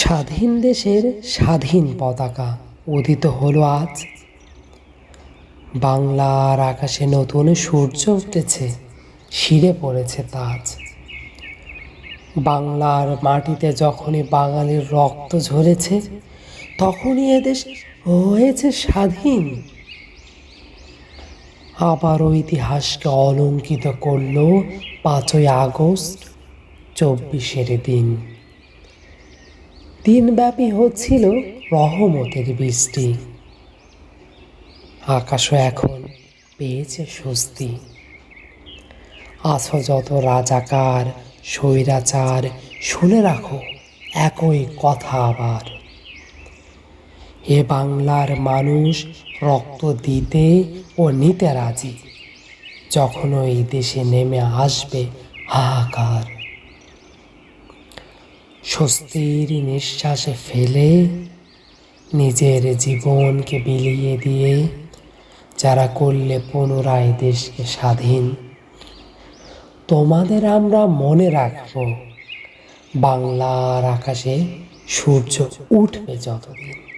স্বাধীন দেশের স্বাধীন পতাকা উদিত হলো আজ। বাংলার আকাশে নতুন সূর্য উঠেছে শিরে পড়েছে তাজ। বাংলার মাটিতে যখনই বাঙালির রক্ত ঝরেছে, তখনই এদেশ হয়েছে স্বাধীন। আবারও ইতিহাসকে অলঙ্কিত করল পাঁচই আগস্ট, চব্বিশের দিন। দিনব্যাপী হচ্ছিল রহমতের বৃষ্টি। আকাশও এখন পেয়েছে স্বস্তি। আছো যত রাজাকার, স্বৈরাচার, শুনে রাখো, একই কথা আবার। এ বাংলার মানুষ রক্ত দিতে ও নিতে রাজি, যখন ওই দেশে নেমে আসবে হাহাকার। স্বস্তির নিঃশ্বাসে ফেলে নিজের জীবনকে বিলিয়ে দিয়ে যারা করলে পুনরায় দেশকে স্বাধীন। তোমাদের আমরা মনে রাখব, বাংলার আকাশে সূর্য উঠবে যতদিন।